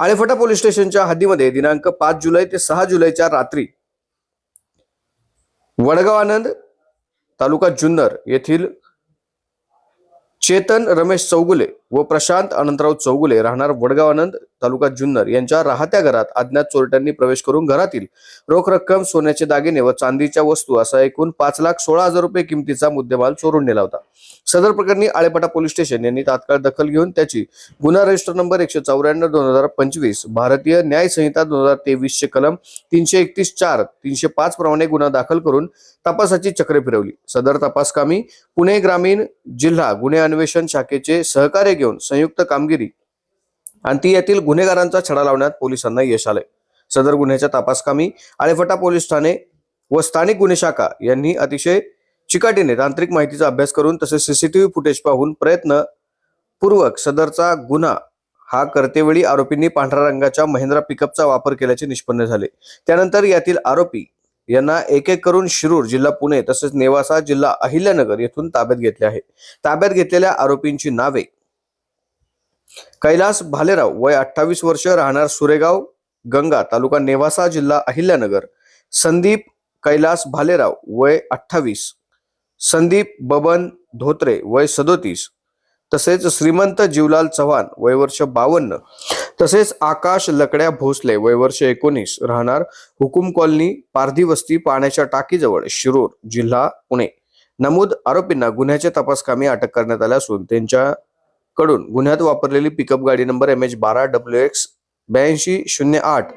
आळेफटा police स्टेशनच्या हद्दीमध्ये दिनांक पाच जुलै ते सहा जुलैच्या रात्री वडगाव आनंद तालुका जुन्नर येथील चेतन रमेश चौगुले व प्रशांत अनंतराव चौगुले राहणार वडगाव आनंद तालुका जुन्नर यांच्या राहत्या घरात अज्ञात चोरट्यांनी प्रवेश करून घरातील रोख रक्कम सोन्याचे दागिने व चांदीच्या वस्तू असा एकूण पाच लाख सोळा हजार रुपये किमतीचा मुद्देमाल चोरून नेला होता. सदर प्रकरणी आळेपाटा पोलीस स्टेशन यांनी तात्काळ दखल घेऊन त्याची गुन्हा रजिस्टर नंबर एकशे चौऱ्याण्णव दोन हजार पंचवीस भारतीय न्याय संहिता दोन हजार तेवीसचे कलम तीनशे एकतीस चार तीनशे पाच प्रमाणे गुन्हा दाखल करून तपासाची चक्रे फिरवली. सदर तपासकामी पुणे ग्रामीण जिल्हा गुन्हे अन्वेषण शाखेचे सहकार्य घेऊन संयुक्त कामगिरी आणि ती येथील गुन्हेगारांचा छडा लावण्यात पोलिसांना यश आले सदर गुन्ह्याच्या तपासकामी आळेफटा पोलीस ठाणे व स्थानिक गुन्हे शाखा यांनी अतिशय चिकाटीने तांत्रिक माहितीचा अभ्यास करून तसेच सीसीटीव्ही फुटेज पाहून प्रयत्न पूर्वक सदरचा गुन्हा हा करतेवेळी आरोपींनी पांढऱ्या रंगाच्या महिंद्रा पिकअपचा वापर केल्याचे निष्पन्न झाले. त्यानंतर यातील आरोपी यांना एक एक करून शिरूर जिल्हा पुणे तसेच नेवासा जिल्हा अहिल्यानगर येथून ताब्यात घेतले आहे. ताब्यात घेतलेल्या आरोपींची नावे कैलास भालेराव वय अठ्ठावीस वर्ष राहणार सुरेगाव गंगा तालुका नेवासा जिल्हा अहिल्यानगर. संदीप कैलास भालेराव वय अठ्ठावीस. संदीप बबन धोत्रे वय सदोतीस. तसेच श्रीमंत जीवलाल चव्हाण वय वर्ष बावन्न. तसेच आकाश लकड्या भोसले वय वर्ष एकोणीस राहणार हुकुम कॉलनी पारधी वस्ती पाण्याच्या टाकीजवळ शिरूर जिल्हा पुणे. नमूद आरोपींना गुन्ह्याच्या तपासकामी अटक करण्यात आल्या असून त्यांच्या कडून गुन्ह्यात वापरलेली पिकअप गाडी नंबर एम एच बारा डब्ल्यू एक्स ब्याऐंशी शून्य आठ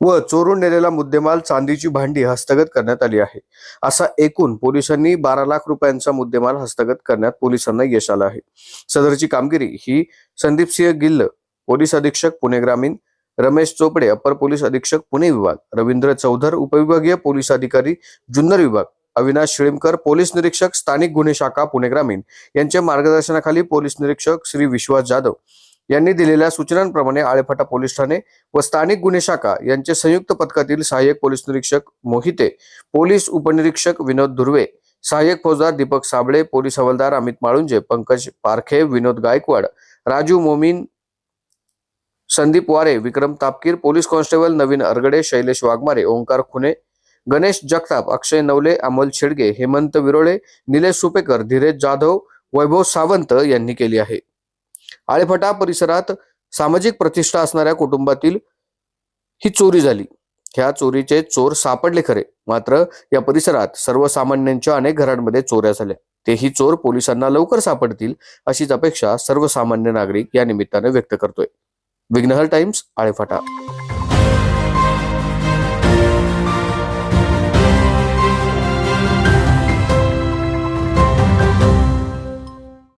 व चोरून नेलेला मुद्देमाल चांदीची भांडी हस्तगत करण्यात आली आहे. असा एकूण पोलिसांनी बारा लाख रुपयांचा मुद्देमाल हस्तगत करण्यात पोलिसांना यश आलं आहे. सदरची कामगिरी ही संदीप सिंह गिल्ल पोलीस अधीक्षक पुणे ग्रामीण रमेश चोपडे अपर पोलीस अधीक्षक पुणे विभाग रवींद्र चौधर उपविभागीय पोलीस अधिकारी जुन्नर विभाग अविनाश शिळीमकर पोलीस निरीक्षक स्थानिक गुन्हे शाखा पुणे ग्रामीण. यांच्या मार्गदर्शनाखाली पोलीस निरीक्षक श्री विश्वास जाधव यांनी दिलेल्या सूचनांप्रमाणे आळेफाटा पोलीस ठाणे व स्थानिक गुन्हे शाखा यांचे संयुक्त पथकातील सहाय्यक पोलीस निरीक्षक मोहिते पोलीस उपनिरीक्षक विनोद धुर्वे सहाय्यक फौजदार दीपक साबळे पोलीस हवालदार अमित माळुंजे पंकज पारखे विनोद गायकवाड राजू मोमीन संदीप वारे विक्रम तापकीर पोलीस कॉन्स्टेबल नवीन अरगडे शैलेश वाघमारे ओंकार खुने गणेश जगताप अक्षय नवले अमोल छेडगे हेमंत विरोळे निलेश सुपेकर धीरज जाधव वैभव सावंत यांनी केली आहे. आळेफटा परिसरात सामाजिक प्रतिष्ठा असणाऱ्या कुटुंबातील ही चोरी झाली. ह्या चोरीचे चोर सापडले खरे. मात्र या परिसरात सर्वसामान्यांच्या अनेक घरांमध्ये चोऱ्या झाल्या. तेही चोर पोलिसांना लवकर सापडतील अशीच अपेक्षा सर्वसामान्य नागरिक या निमित्ताने व्यक्त करतोय. विघ्नहर टाइम्स आळेफाटा.